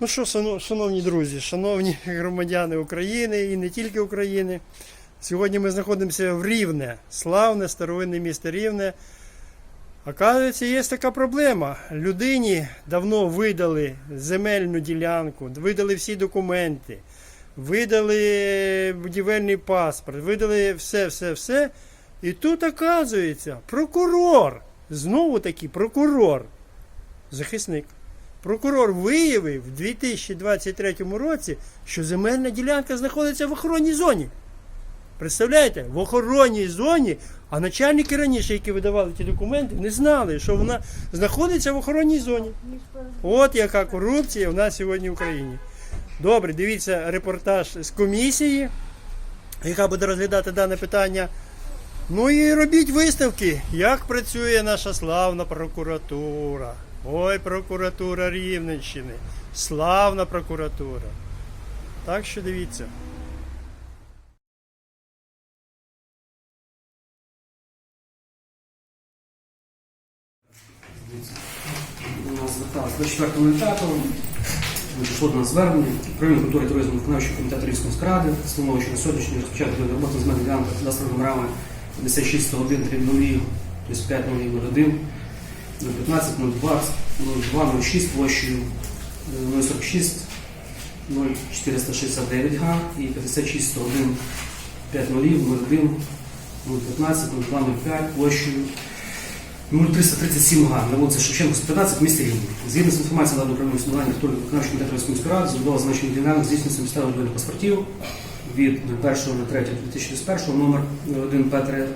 Ну що, шановні друзі, шановні громадяни України і не тільки України. Сьогодні ми знаходимося в Рівне, славне старовинне місто Рівне. Оказується, є така проблема. Людині давно видали земельну ділянку, видали всі документи, видали будівельний паспорт, видали все, все, все. І тут, оказується, прокурор, знову таки прокурор, захисник. Прокурор виявив в 2023 році, що земельна ділянка знаходиться в охоронній зоні. Представляєте? В охоронній зоні, а начальники раніше, які видавали ті документи, не знали, що вона знаходиться в охоронній зоні. От яка корупція в нас сьогодні в Україні. Добре, дивіться репортаж з комісії, яка буде розглядати дане питання. Ну і робіть виставки, як працює наша славна прокуратура. Ой, прокуратура Рівненщини. Славна прокуратура. Так що дивіться. У нас зверталися до 4.05, надійшло до нас звернення. Управління культури туризму виконавчого комітету Рівської міськради, встановлено, що на сьогоднішній день розпочати роботу з ділянка кадастровими номерами 5601 30 35 01 015 02 02 06 площею е, 046 0469 га і 56 101 50 01 015 02 05 площею 0337 га на вулиці Шевченко, 115 в місті Рівні. Згідно з інформацією наданої управління встановлення культури виконавчого комітету міської ради, забудова значення ділянок здійснюється місцевим видом паспортів від 1.03.2021 номер 1 П3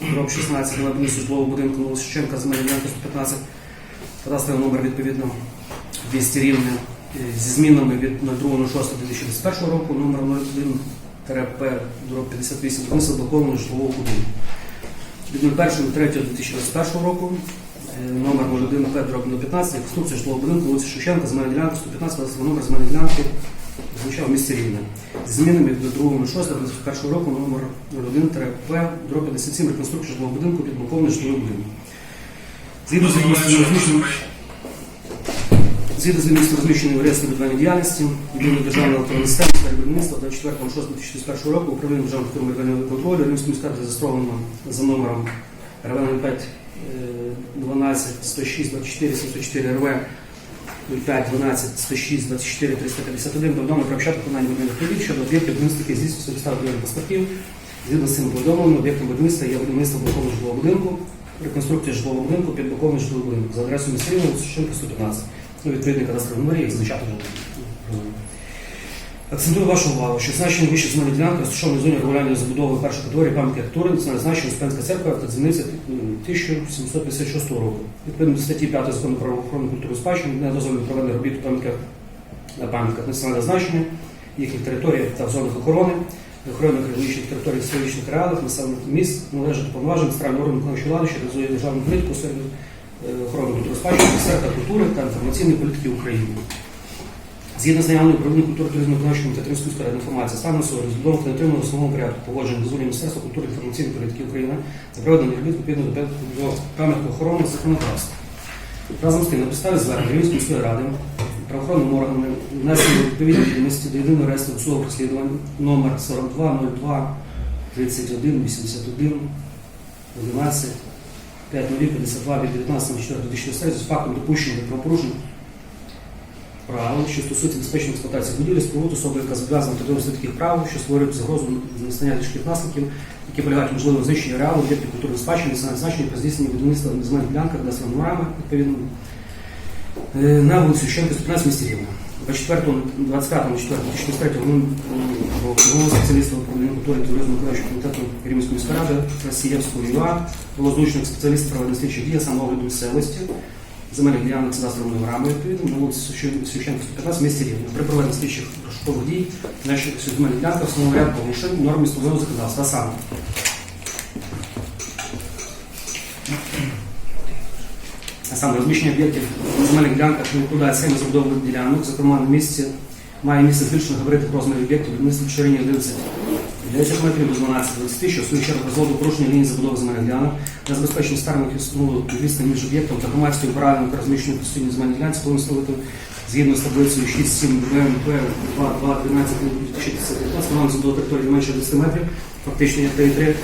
дроб 16 на місці житлового будинку на вулиці Шевченка, земельна 115, кадастровий номер відповідно 200 рівне е, зі змінами від 02.06.2021 року номер 01 П дроб 58 винесено блокованого житлового будинку. Від 01.03.2021 року, е, номер 01 П дроб 15, конструкція житлового будинку, вулиця Шевченка, земельна ділянка 115, кадастровий номер земельної ділянки звучав в місті Рівне. Змінами від 2.06.2021 року номер 01 П дроб 57, реконструкція житлового будинку. Згідно з відомостями розміщеним Згідно з місцем розміщеної в реєстрі будівельної діяльності, єдиної державної електронної системи будівництва 24.06.2021 року управління державної фірми регіонального контролю Рівненської міської ради зареєстровано за номером РВ 05 12 106 24 704 РВ 05 12 106 24 351 повідомлено про початок виконання будівельних робіт щодо об'єктів будівництва, які здійснюються підстави будівельних паспортів. Згідно з цим повідомленням, об'єктом будівництва є будівництво блокового житлового будинку, реконструкція житлового будинку під блоковим жилого будинку за адресою місцевого вулиця 115. Ну, відповідний кадастровий номер, як зазначати вже. Акцентую вашу увагу, що значення вище земельної ділянки розташованої в зоні регулярної забудови першої категорії пам'ятки архітектури національне значення Успенська церква та дзвіниця 1756 року. Відповідно до статті 5 закону про охорону культури спадщини не дозволено проведення робіт у пам'ятках на пам'ятках національного значення, їхніх територіях та в зонах охорони, охоронних екологічних територій історичних реалах, населених міст, належать до повноважень центрального органу виконавчої влади, що реалізує державну політику е, охорони культури спадщини, місцевої культури та інформаційної політики України. Згідно з наявною управління культури туризму економічного комітету Рівської ради інформації, станом на сьогодні збудовано та отримано в основному порядку погодження дозволів Міністерства культури та інформаційної політики України за проведення робіт відповідно до пам'ятного охорони законодавства. Разом з тим, на підставі звернення Рівненської міської ради правоохоронним органами внесено відповідні відомості до єдиного реєстру судового розслідування номер 4202 31 81 11 5052 від 19.04.2016 з фактом допущення до правопорушень правил, що стосується безпечної експлуатації будівлі, споруд особи, яка зобов'язана дотримуватися таких прав, що створюють загрозу настання тяжких наслідків, які полягають можливо знищення реалу, об'єктів культурної спадщини, національного значення при здійсненні будівництва на земельних ділянках, де номерами, відповідно, е, на вулиці Шевченка, 15 місті Рівна. 24 25 4 2023 головного спеціаліста управління культури та туризму виконавчого комітету Рівненської міської ради Росієвського ЮА було зручно спеціаліста проведення слідчих дій, а місцевості, земельних ділянок з кадастровими номерами відповідно на вулиці Шевченка 115 в місті Рівне. При проведенні слідчих розшукових дій наші земельні ділянки встановлено ряд порушень норм містобудівного законодавства. Саме а саме розміщення об'єктів земельних ділянках не відповідає схемі забудови ділянок, зокрема на місці має місце збільшено габаритних розмірів об'єктів будівництва в ширині 11 10 метрів до 12-20, що в свою чергу призводить до порушення лінії забудови земельних ділянок забезпечення старими кістнуло відстань між об'єктом та громадською правильним та розміщеною постійною земельній ділянці повинно встановити згідно з таблицею 6.7 ВМП 2.2.12.2019 планом забудови території не менше 10 метрів, фактично є 3,3.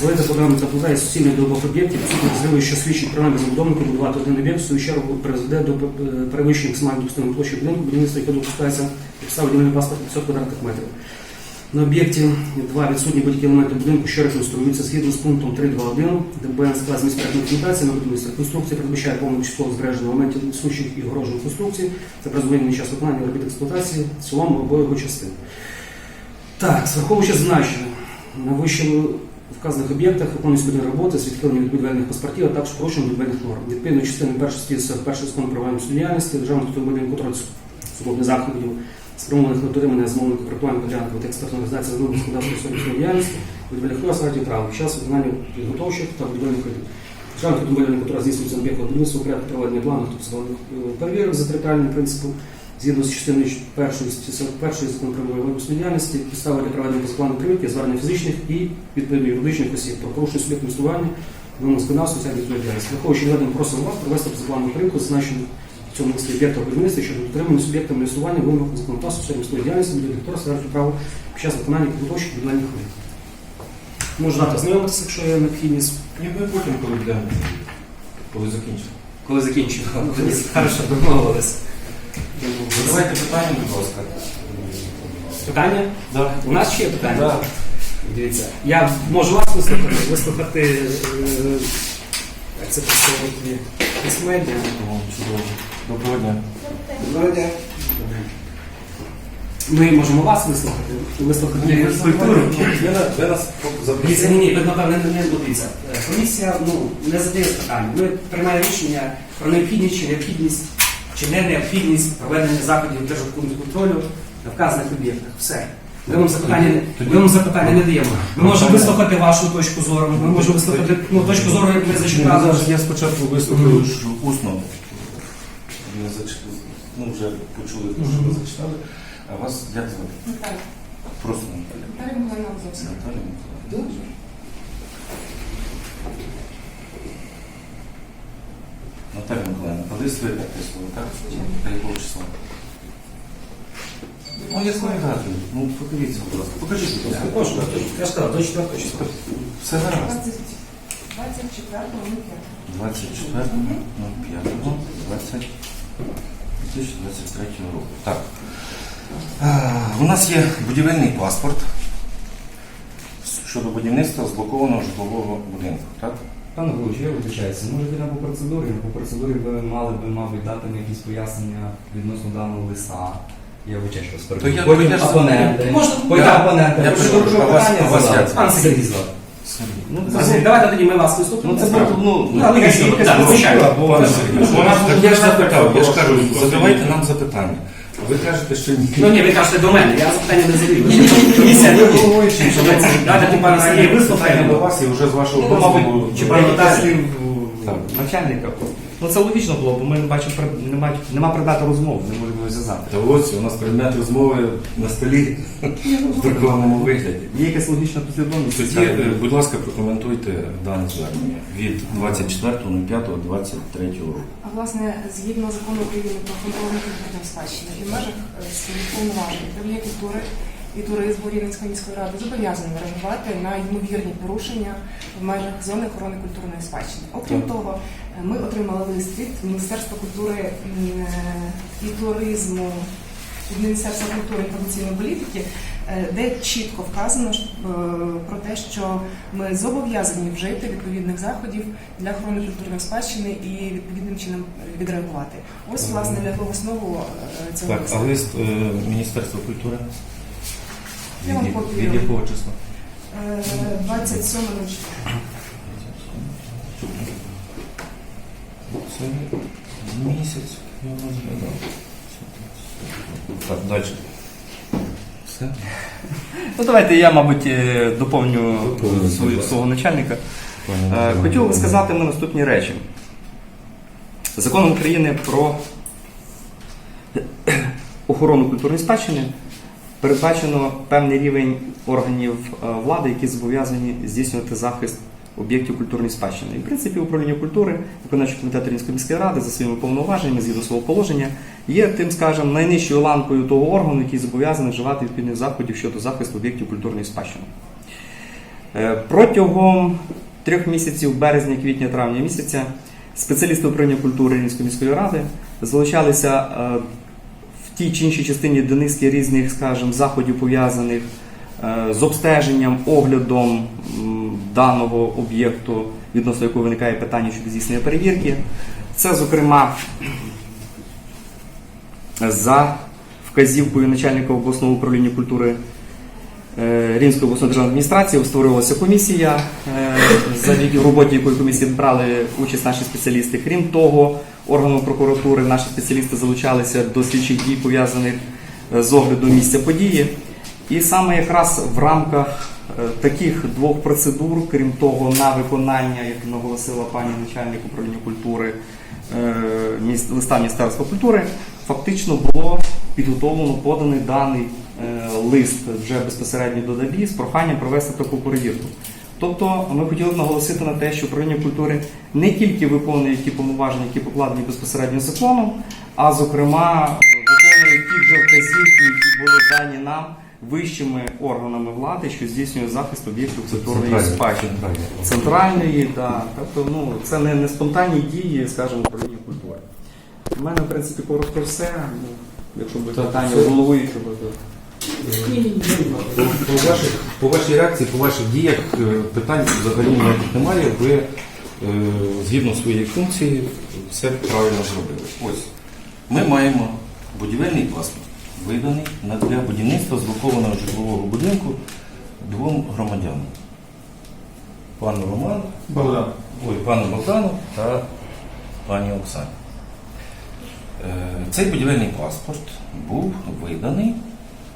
Залити програму та подає суцільних до обох об'єктів, відсутність зриву, що свідчить про намір забудовника будувати один об'єкт, в свою чергу призведе до е, перевищення максимальної допустимої площі будинку, будівництва якого допускається підстава ділянки паспорт 500 квадратних метрів. На об'єкті 2 відсутні будь-які елементи будинку, що реконструюються згідно з пунктом 3.2.1, ДБН склад з міської документації на будівництво конструкції передбачає повне число збереження елементів несущих і огорожених конструкцій та призвольний час виконання робіт експлуатації в цілому або його частин. Так, враховуючи значення на вище вказаних об'єктах виконують будівельні роботи з відхиленням від будівельних паспортів, а також порушенням будівельних норм. Відповідно частини першої статті 41 закону про діяльності державного автомобільного контролю суботних заходів спрямованих на дотримання замовника проектування порядку та організації розробки господарської сьогоднішньої діяльності, будівельних розрадів прав час виконання підготовчих та будівельних робіт. Державний автомобільний контроль здійснюється на об'єктах будівництва порядку проведення плану та посадових перевірок за територіальним принципом згідно з частиною 1 статті 41 закону про випуск діяльності, підстави для проведення позапланової перевірки, звернення фізичних і відповідно юридичних осіб про порушення суб'єкту інвестування, вимог законодавства та відповідальної діяльності. Враховуючи наведення, просимо вас провести позапланову перевірку, зазначену в цьому листі об'єкта будівництва щодо дотримання суб'єктами інвестування вимог законодавства в сфері діяльності буде директора ставити право під час виконання підготовчих будівельних робіт. Можу дати ознайомитися, якщо є необхідність. Ні, ми потім, коли йдемо, коли закінчимо. Коли закінчимо. Хорошо, домовились. Задавайте питання, будь ласка. Питання? Да. У нас ще є питання? Да. Дивіться, я можу вас вислухати, вислухати, е, як це працювати, медіа. Чудово. Доброго дня. Ми можемо вас вислухати, вислухати культуру. Ви, нас Дивіться, ні, ні, ви напевне не, не дивіться. Е, Комісія ну, не задає питань. Ми приймаємо рішення про необхідність чи необхідність, чи не необхідність проведення заходів державного контролю на вказаних об'єктах. Все. Ми вам запитання, не- ми вам запитання не даємо. Ми можемо вислухати вашу точку зору, ми можемо вислухати ну, точку зору, як ви зачитали. Зараз я спочатку вислухаю що усно. Не зач- Ну, вже почули, те, що ви зачитали. А вас як звати? Наталя, Просто Наталя. Наталя Миколаївна Лозовська. Наталя Миколаївна. Наталя Миколаївна, коли ви підписували, так? Та якого числа? Ну, я знаю дату. Ну, подивіться, будь ласка. Покажіть, будь ласка. Прошу, я сказав, до 4 числа. Все гаразд. 20 24 липня. 24, 05, 20, 2023 року. Так. Е, У нас є будівельний паспорт щодо будівництва зблокованого житлового будинку. Так? Пане Голович, я вибачаюся, може ви не по процедурі, не по процедурі ви мали би, мабуть, дати мені якісь пояснення відносно даного листа. Я вибачаю, що вас перебив. Потім я опоненти. Можна- Потім опоненти. я прошу, вас- питання як? Пан Сергій. Ну, Василь, Давайте тоді ми вас виступимо. Ну, це було, ну, Ну, але якась- якась так, звичайно. бо- Пане Вона так я ж запитав, я ж кажу, задавайте нам запитання. А ви кажете, що ні. Ну ні, ви кажете до мене, я запитання не задаю. Комісія, ні, ні. Давайте ті пане Сергій Питання до вас і вже з вашого Ну, дозволу. мабуть, чи Наталі. слів Так. начальника. Ну це логічно було, бо ми не бачимо пред- нема, нема предмету розмов, не можемо зв'язати. Та ось у нас предмет розмови на столі в друкованому вигляді. Є якась логічна послідовність. Тоді, е, будь ласка, прокоментуйте дане звернення від 24.05.23 року. А власне, згідно закону України про контроль культурної спадщини і в межах е, своїх повноважень управління культури і туризму Рівненської міської ради зобов'язані реагувати на ймовірні порушення в межах зони охорони культурної спадщини. Окрім Так. того, ми отримали лист від Міністерства культури е, і туризму. Від Міністерства культури і інформаційної політики, е, де чітко вказано е, про те, що ми зобов'язані вжити відповідних заходів для охорони культурної спадщини і відповідним чином відреагувати. Ось власне в основу цього Так, листа. а лист Міністерства культури? Я вам Від, якого числа? Е, 27 років. Це місяць, я розглядав. Так, далі. Все? Ну давайте я, мабуть, е, доповню свою, свого начальника. Е. Хотів би сказати ми наступні речі. Законом України про охорону культурної спадщини передбачено певний рівень органів е, влади, які зобов'язані здійснювати захист об'єктів культурної спадщини. І, в принципі, управління культури, виконавчий комітет Рівненської міської ради за своїми повноваженнями, згідно свого положення, є тим, скажімо, найнижчою ланкою того органу, який зобов'язаний вживати відповідних заходів щодо захисту об'єктів культурної спадщини. Е, Протягом трьох місяців березня, квітня, травня місяця спеціалісти управління культури Рівненської міської ради залучалися е, в тій чи іншій частині до низки різних, скажімо, заходів пов'язаних е, з обстеженням, оглядом даного об'єкту, відносно якого виникає питання щодо здійснення перевірки. Це, зокрема, за вказівкою начальника обласного управління культури е, Рівненської обласної державної адміністрації створювалася комісія, е, за роботі якої комісії брали участь наші спеціалісти. Крім того, органом прокуратури наші спеціалісти залучалися до слідчих дій, пов'язаних е, з огляду місця події. І саме якраз в рамках таких двох процедур, крім того, на виконання, як наголосила пані начальник управління культури е, листа Міністерства культури, фактично було підготовлено поданий даний е, лист вже безпосередньо до ДАБІ з проханням провести таку перевірку. Тобто ми хотіли б наголосити на те, що управління культури не тільки виконує ті повноваження, які покладені безпосередньо законом, а зокрема е, виконує ті вже вказівки, які були дані нам вищими органами влади, що здійснює захист об'єктів культурної спадщини. Центральної, да. тобто ну, це не, не спонтанні дії, скажімо, управління культури. У мене, в принципі, коротко все. Ну, якщо буде питання все. головуючого, то. По, по, ваших, по вашій реакції, по ваших діях е, питань взагалі ніяких немає. Ви е, згідно своєї функції все правильно зробили. Ось ми маємо будівельний паспорт, виданий для будівництва зблокованого житлового будинку двом громадянам. Пану Роману, Богдан. ой, пану Богдану та пані Оксані. Е, Цей будівельний паспорт був виданий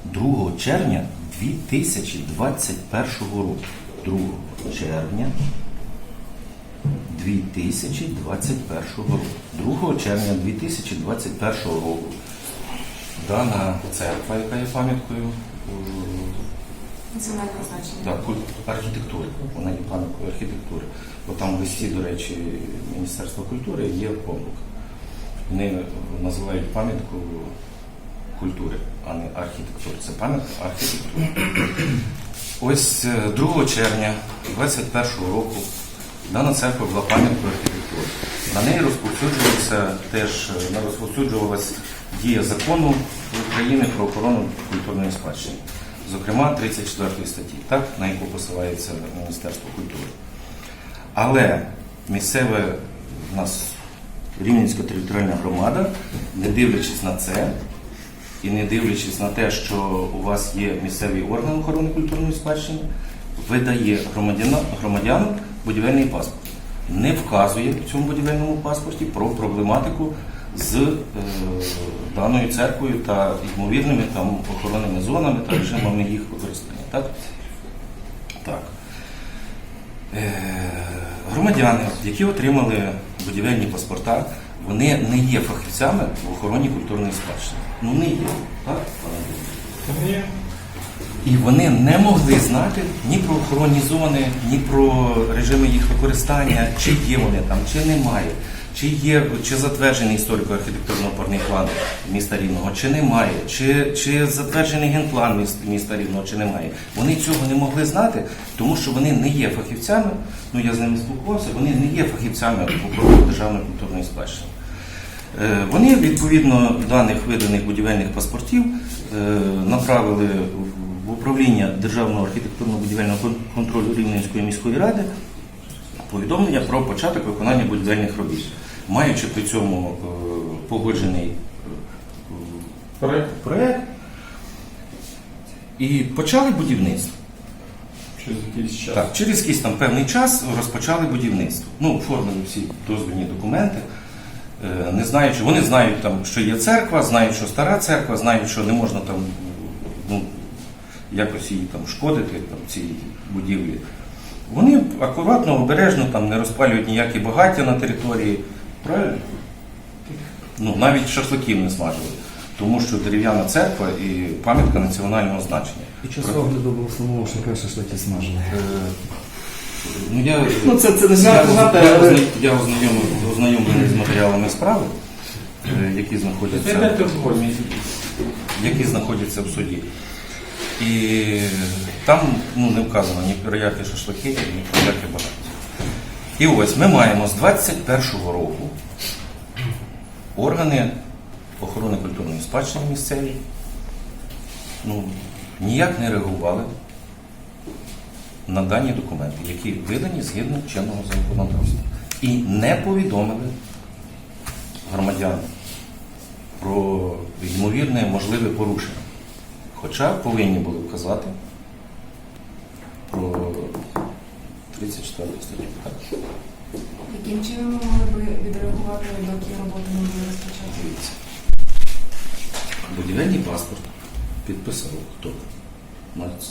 2 червня 2021 року. 2 червня 2021 року. 2 червня 2021 року дана церква, яка є пам'яткою е, значення. так, культ архітектури. Вона є пам'яткою архітектури. Бо там в листі, до речі, Міністерства культури є помилка. Вони називають пам'ятку культури, а не архітектури. Це пам'ятка архітектури. Ось е, 2 червня 2021 року дана церква була пам'яткою архітектури. На неї розповсюджувалася теж е, не розповсюджувалась дія закону України про охорону культурної спадщини. Зокрема, 34 статті, так, на яку посилається Міністерство культури. Але місцеве у нас Рівненська територіальна громада, не дивлячись на це, і не дивлячись на те, що у вас є місцевий орган охорони культурної спадщини, видає громадянам будівельний паспорт. Не вказує в цьому будівельному паспорті про проблематику з е, даною церквою та ймовірними там охоронними зонами та режимами їх використання. Так? Так. Е, громадяни, які отримали будівельні паспорта, вони не є фахівцями в охороні культурної спадщини. Ну не є. Так, пане І вони не могли знати ні про охоронні зони, ні про режими їх використання, чи є вони там, чи немає, чи є, чи затверджений історико-архітектурно-опорний план міста Рівного, чи немає, чи, чи затверджений генплан міста Рівного, чи немає. Вони цього не могли знати, тому що вони не є фахівцями. Ну я з ними спілкувався, вони не є фахівцями в державної культурної спадщини. Е, Вони відповідно даних виданих будівельних паспортів е, направили в управління Державного архітектурно-будівельного контролю Рівненської міської ради повідомлення про початок виконання будівельних робіт, маючи при цьому е, погоджений е, проект. І почали будівництво. Через якийсь час. Так, через якийсь там певний час розпочали будівництво. Ну, оформили всі дозвільні документи. Е, Не знаючи, вони знають, там, що є церква, знають, що стара церква, знають, що не можна там ну, якось її там шкодити, там, цій будівлі. Вони акуратно, обережно там, не розпалюють ніякі багаття на території. Правильно? Ну, навіть шашликів не смажили. тому що дерев'яна церква і пам'ятка національного значення. Під час огляду був встановлено, що перше шляхи смажили. Е, Ну, я, Ну, це- це не я, знаю, багато, я, але- я ознайомлений, ознайомлений з матеріалами справи, е, які знаходяться, які знаходяться в суді. І там ну, не вказано ні про які шашлики, ні про які багаття. І ось ми маємо з 21-го року органи охорони культурної спадщини місцеві ну, ніяк не реагували на дані документи, які видані згідно чинного законодавства. І не повідомили громадян про ймовірне можливе порушення. Хоча повинні були вказати про 34 статтю. Яким чином ми могли би відреагувати, доки роботи не були розпочаті? Дивіться. Будівельний паспорт підписав хто?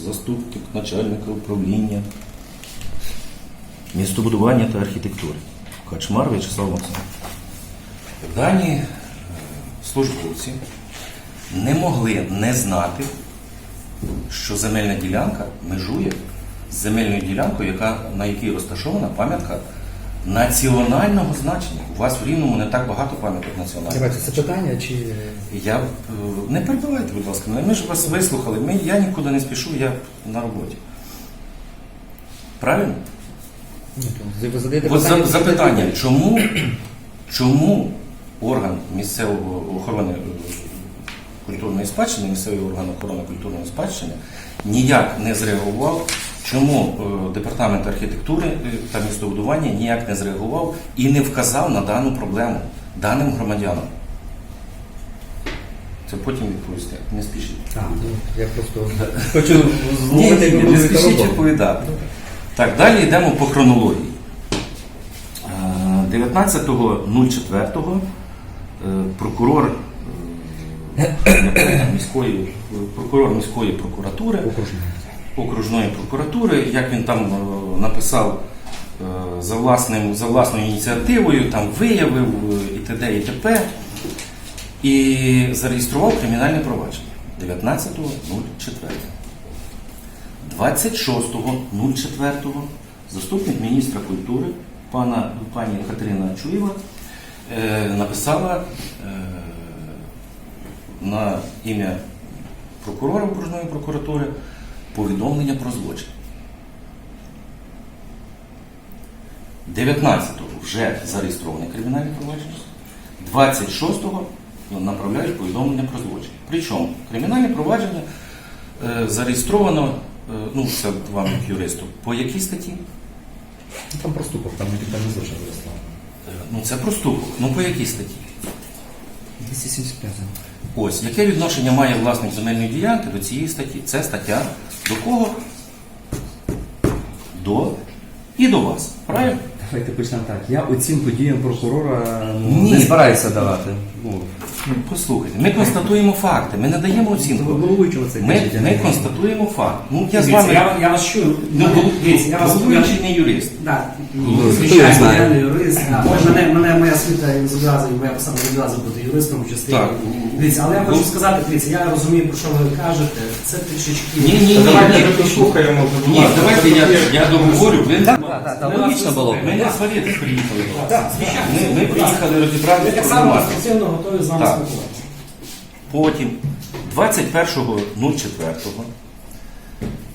Заступник начальника управління містобудування та архітектури. Качмар В'ячеслав Максимович. Дані е, службовці не могли не знати, що земельна ділянка межує з земельною ділянкою, яка, на якій розташована пам'ятка національного значення. У вас в Рівному не так багато пам'яток національного. Давайте це питання чи. Я е, не перебивайте, будь ласка, ми ж вас вислухали. Ми, я нікуди не спішу, я на роботі. Правильно? Ні, то ви задаєте От за- питання. запитання, чому, чому орган місцевого охорони е, культурної спадщини, місцевий орган охорони культурної спадщини ніяк не зреагував, чому е, департамент архітектури е, та містобудування ніяк не зреагував і не вказав на дану проблему даним громадянам? Це потім відповісти. Не спішіть. А, ну, я просто хочу зловити не спішіть відповідати. Так, далі йдемо по хронології. Е, 19.04 е, прокурор міської, прокурор міської прокуратури Окружний. окружної прокуратури, як він там е, написав е, за, власним, за власною ініціативою, там виявив е, і т.д. і т.п. І зареєстрував кримінальне провадження 19.04. 26.04 заступник міністра культури пана, пані Катерина Чуєва е, написала е, на ім'я прокурора окружної прокуратури повідомлення про злочин. 19-го вже зареєстроване кримінальне провадження, 26-го направляють повідомлення про злочин. Причому кримінальне провадження е, зареєстровано, е, ну це вам як юристу, по якій статті? Там проступок, там не злочин виростав. Е, Ну це проступок. Ну по якій статті? 275. Ось, яке відношення має власник земельної ділянки до цієї статті? Це стаття до кого? До і до вас. Правильно? Давайте почнемо так. Я оцінку діям прокурора ну, Ні. не збираюся давати. Ну, Послухайте, ми констатуємо факти, ми не даємо оцінку. Ми, ми констатуємо факт. Ну я з вами я, я вас чую. ну, Дивіться, я вас головуючий не юрист. Да, Ну, звичайно, я не юрист. Мене, мене моя освіта зобов'язує, моя посада зобов'язує бути юристом в частині. Так. Дивіться, але я хочу Ну. сказати, дивіться, я розумію, про що ви кажете. Це трішечки. Ні, ні, ні, Давайте ні. ми послухаємо. Ні, давайте я, я договорю. Ви Так, так, так, логічно було. ми не сваритись приїхали. Ми, ми приїхали Ми розібратися так в само готові з вами Потім 21.04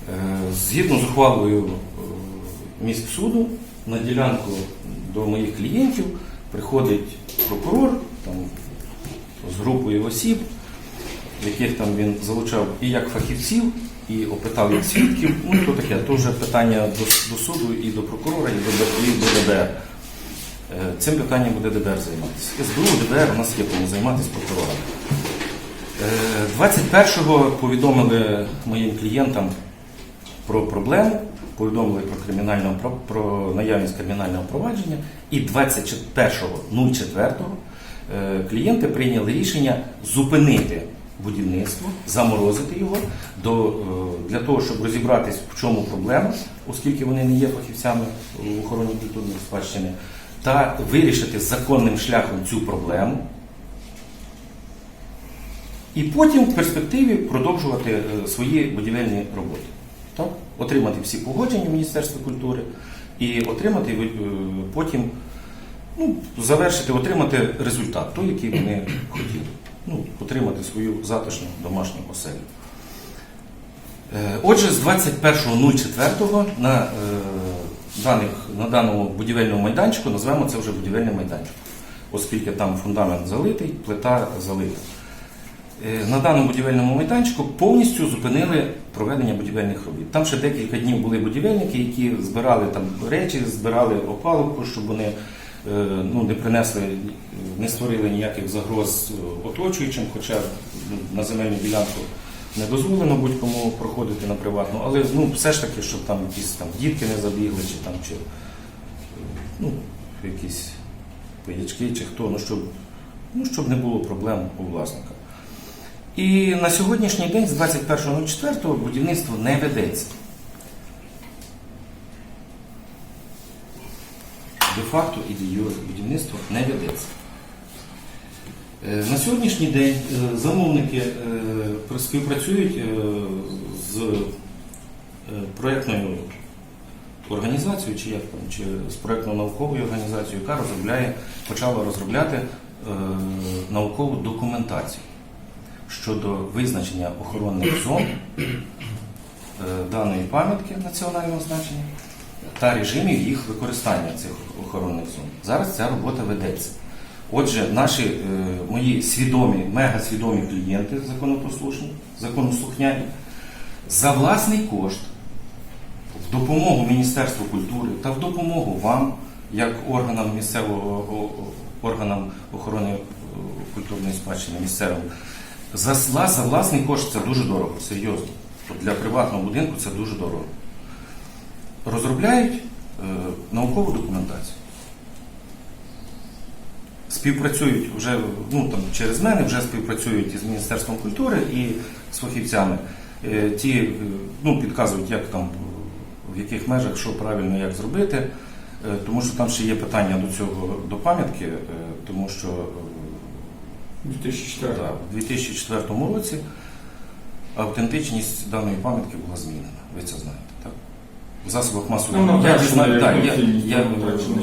е, згідно з ухвалою е, міськсуду на ділянку до моїх клієнтів приходить прокурор там, з групою осіб, яких там він залучав і як фахівців, і опитав як свідків. Ну, то таке, то вже питання до, до суду і до прокурора, і до, і до ДБР. Е, Цим питанням буде ДБР займатися. СБУ, ДБР у нас є кому займатися прокурорами. Е, 21-го повідомили моїм клієнтам про проблему, повідомили про кримінальне про, про наявність кримінального провадження, і 21.04 е, клієнти прийняли рішення зупинити будівництво, заморозити його до, е, для того, щоб розібратись, в чому проблема, оскільки вони не є фахівцями у охороні культурної спадщини, та вирішити законним шляхом цю проблему. і потім в перспективі продовжувати е, свої будівельні роботи. Так? Отримати всі погодження Міністерства культури і отримати е, потім ну, завершити, отримати результат, той, який вони хотіли. Ну, отримати свою затишну домашню оселю. Е, Отже, з 21.04 на, даних, на даному будівельному майданчику назвемо це вже будівельний майданчик, оскільки там фундамент залитий, плита залита. Е, На даному будівельному майданчику повністю зупинили проведення будівельних робіт. Там ще декілька днів були будівельники, які збирали там речі, збирали опалубку, щоб вони е, ну, не принесли, не створили ніяких загроз е, оточуючим, хоча ну, на земельну ділянку не дозволено будь-кому проходити на приватну, але ну, все ж таки, щоб там якісь там дітки не забігли, чи там чи ну, якісь пиячки, чи хто, ну щоб, ну, щоб не було проблем у власника. І на сьогоднішній день, з 21.04, будівництво не ведеться. І де юре будівництво не ведеться. Е, На сьогоднішній день е, замовники е, співпрацюють з проєктною організацією, чи як чи з проєктно-науковою організацією, яка розробляє, почала розробляти наукову документацію щодо визначення охоронних зон даної пам'ятки національного значення та режимів їх використання цих охоронних зон. Зараз ця робота ведеться. Отже, наші е, мої свідомі, мегасвідомі клієнти законопослушні, законослухняні, за власний кошт, в допомогу Міністерству культури та в допомогу вам, як органам місцевого органам охорони е, культурної спадщини місцевим, за, за власний кошт це дуже дорого, серйозно. Для приватного будинку це дуже дорого. Розробляють е, наукову документацію. Співпрацюють вже ну, там, через мене, вже співпрацюють із Міністерством культури і з фахівцями. Е, Ті е, ну, підказують, як там, в яких межах, що правильно, як зробити. Е, Тому що там ще є питання до цього до пам'ятки, тому що е, 2004 так, у 2004 році автентичність даної пам'ятки була змінена. Ви це знаєте, так? В засобах масової Ну, ну, я я, я, що не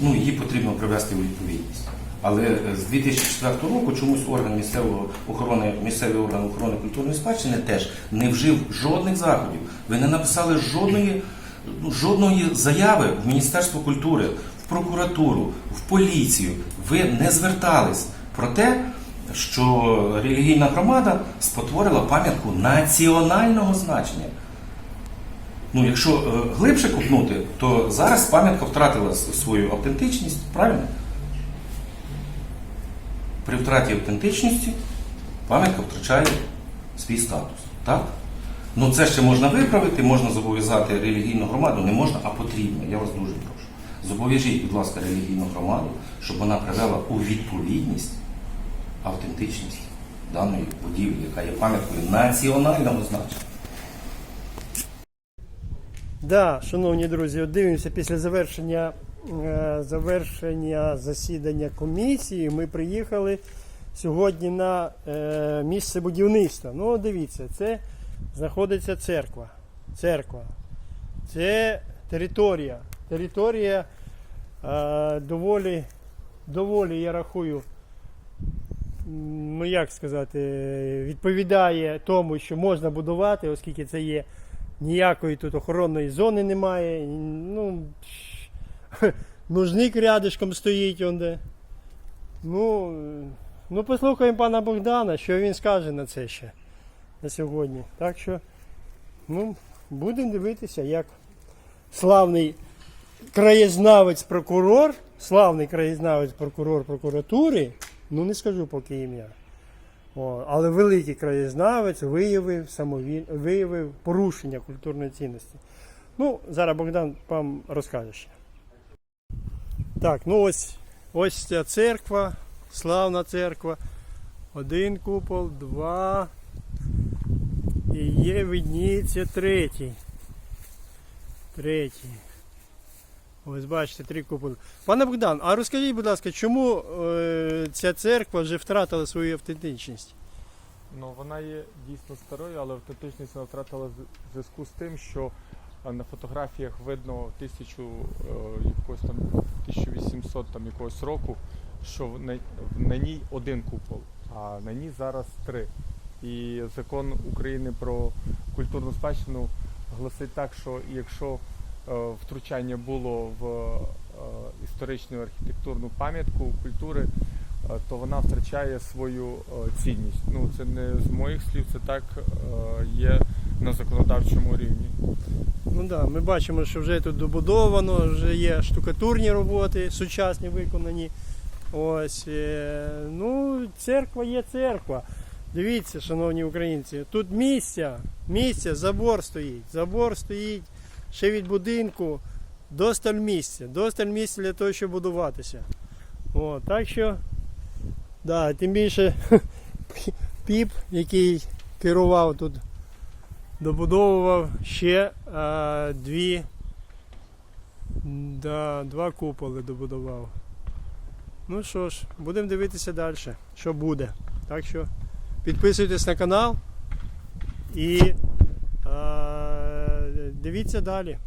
ну, її потрібно привести у відповідність. Але е, з 2004 року чомусь орган місцевого охорони, місцевий орган охорони культурної спадщини теж не вжив жодних заходів. Ви не написали жодної, ну, жодної заяви в Міністерство культури, в прокуратуру, в поліцію. Ви не звертались про те, що релігійна громада спотворила пам'ятку національного значення. Ну, якщо е, глибше купнути, то зараз пам'ятка втратила свою автентичність, правильно? При втраті автентичності пам'ятка втрачає свій статус. Так? Ну це ще можна виправити, можна зобов'язати релігійну громаду, не можна, а потрібно. Я вас дуже прошу. Зобов'яжіть, будь ласка, релігійну громаду, щоб вона привела у відповідність автентичність даної будівлі, яка є пам'яткою національного значення. Да, шановні друзі, дивимося після завершення, е, завершення засідання комісії. Ми приїхали сьогодні на е, місце будівництва. Ну, дивіться, це знаходиться церква. Церква. Це територія. Територія е, доволі, доволі, я рахую, ну як сказати, відповідає тому, що можна будувати, оскільки це є ніякої тут охоронної зони немає. Ну, нужник рядишком стоїть он. Ну, ну, послухаємо пана Богдана, що він скаже на це ще на сьогодні. Так що, ну, будемо дивитися, як славний краєзнавець прокурор, славний краєзнавець прокурор прокуратури, ну не скажу поки ім'я. О, але великий краєзнавець виявив самовіль... виявив порушення культурної цінності. Ну, зараз Богдан вам розкаже ще. Так, ну ось, ось ця церква, славна церква. Один купол, два. І є видніється третій. Третій. Ось бачите, три куполи. Пане Богдан, а розкажіть, будь ласка, чому е, ця церква вже втратила свою автентичність? Ну, вона є дійсно старою, але автентичність вона втратила в зв'язку з тим, що е, на фотографіях видно тисячу е, якогось там 1800 там якогось року, що на, на ній один купол, а на ній зараз три. І закон України про культурну спадщину гласить так, що якщо втручання було в е, історичну архітектурну пам'ятку культури, е, то вона втрачає свою е, цінність. Ну це не з моїх слів, це так е, є на законодавчому рівні. Ну да, ми бачимо, що вже тут добудовано, вже є штукатурні роботи, сучасні виконані. Ось. е, Ну, церква є церква. Дивіться, шановні українці, тут місця, місця, забор стоїть. Забор стоїть ще від будинку. Досталь місця. Досталь місця для того, щоб будуватися. О, так що, да, тим більше піп, який керував тут добудовував ще а, дві. Да, два куполи добудував. Ну що ж, будемо дивитися далі, що буде. Так що підписуйтесь на канал і а, дивіться далі.